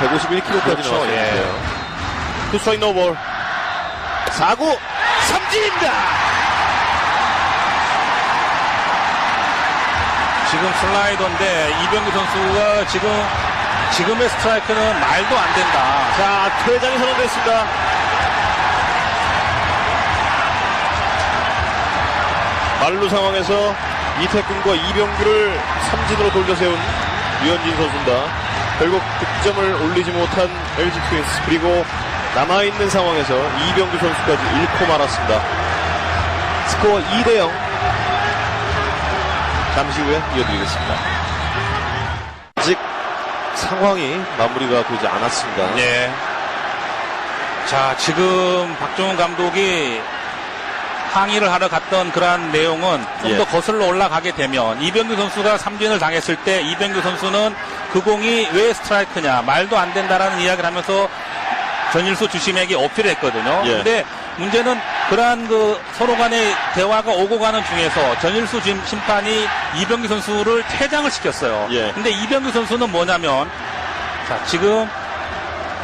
151km까지 그렇죠, 나왔었는데요. 투스트라이크 노볼. 4구 삼진입니다. 지금 슬라이더인데 이병규 선수가 지금 지금의 스트라이크는 말도 안 된다. 자, 퇴장이 선언됐습니다. 말루 상황에서 이태근과 이병규를 삼진으로 돌려 세운 유현진 선수입니다. 결국 득점을 올리지 못한 LG 트윈스 그리고 남아있는 상황에서 이병규 선수까지 잃고 말았습니다. 스코어 2대0 잠시 후에 이어드리겠습니다. 아직 상황이 마무리가 되지 않았습니다. 네. 자, 지금 박종훈 감독이 항의를 하러 갔던 그러한 내용은 좀 예. 더 거슬러 올라가게 되면 이병규 선수가 삼진을 당했을 때 이병규 선수는 그 공이 왜 스트라이크냐 말도 안 된다라는 이야기를 하면서 전일수 주심에게 어필을 했거든요. 예. 근데 문제는 그러한 그 서로 간의 대화가 오고 가는 중에서 전일수 심- 심판이 이병규 선수를 퇴장을 시켰어요. 예. 근데 이병규 선수는 뭐냐면 자, 지금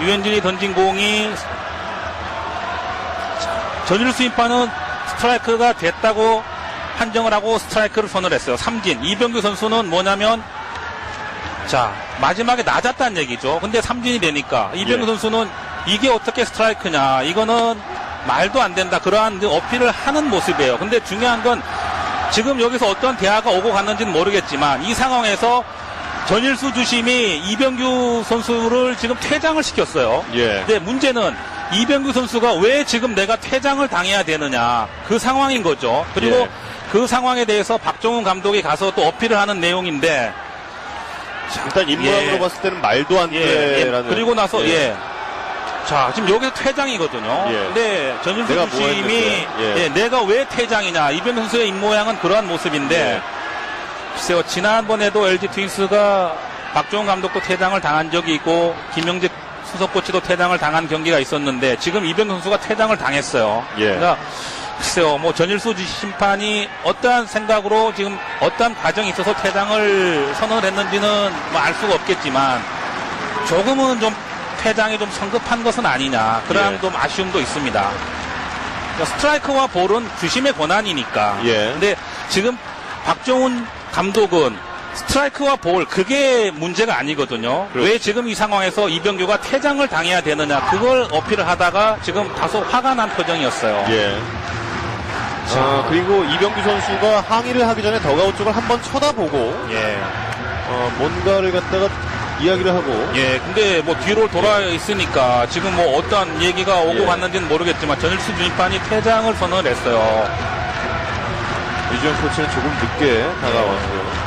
유현진이 던진 공이 전일수 심판은 스트라이크가 됐다고 판정을 하고 스트라이크를 선언을 했어요. 삼진. 이병규 선수는 뭐냐면 자, 마지막에 낮았다는 얘기죠. 근데 삼진이 되니까 이병규 예. 선수는 이게 어떻게 스트라이크냐. 이거는 말도 안 된다. 그러한 그 어필을 하는 모습이에요. 근데 중요한 건 지금 여기서 어떤 대화가 오고 갔는지는 모르겠지만 이 상황에서 전일수 주심이 이병규 선수를 지금 퇴장을 시켰어요. 예. 근데 문제는 이병규 선수가 왜 지금 내가 퇴장을 당해야 되느냐 그 상황인 거죠. 그리고 예. 그 상황에 대해서 박종훈 감독이 가서 또 어필을 하는 내용인데 일단 입모양으로 예. 봤을 때는 말도 안 예, 예. 돼라는 그리고 나서 예. 예. 자 지금 여기서 퇴장이거든요. 예. 근데 전일수 내가 뭐 주심이 했는데, 예. 예, 내가 왜 퇴장이냐 이병규 선수의 입모양은 그러한 모습인데 예. 글쎄요 지난번에도 LG 트윈스가 박종훈 감독도 퇴장을 당한 적이 있고 김영직 수석 코치도 퇴장을 당한 경기가 있었는데 지금 이병규 선수가 퇴장을 당했어요. 예. 그러니까 글쎄요 뭐 전일수 심판이 어떠한 생각으로 지금 어떠한 과정이 있어서 퇴장을 선언을 했는지는 뭐 알 수가 없겠지만 조금은 좀 퇴장이 좀 성급한 것은 아니냐 그러한 예. 좀 아쉬움도 있습니다. 그러니까 스트라이크와 볼은 주심의 권한이니까. 예. 근데 지금 박종훈 감독은 스트라이크와 볼 그게 문제가 아니거든요. 그렇죠. 왜 지금 이 상황에서 이병규가 퇴장을 당해야 되느냐 그걸 어필을 하다가 지금 다소 화가 난 표정이었어요. 예. 자, 그리고 이병규 선수가 항의를 하기 전에 더가웃 쪽을 한번 쳐다보고 예. 어, 뭔가를 갖다가 이야기를 하고 예, 근데 뭐 뒤로 돌아 있으니까 지금 뭐 어떤 얘기가 오고 예. 갔는지는 모르겠지만 전일수 주심판이 퇴장을 선언을 했어요. 이주영 코치는 조금 늦게 다가왔어요.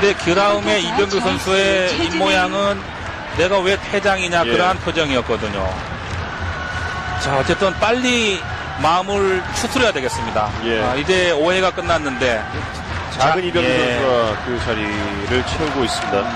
근데 그 다음에 이병규 선수의 입모양은 내가 왜 퇴장이냐 예. 그러한 표정이었거든요. 자, 어쨌든 빨리 마음을 추스려야 되겠습니다. 예. 아, 이제 오해가 끝났는데 작은 이병규 예. 선수가 그 자리를 채우고 있습니다.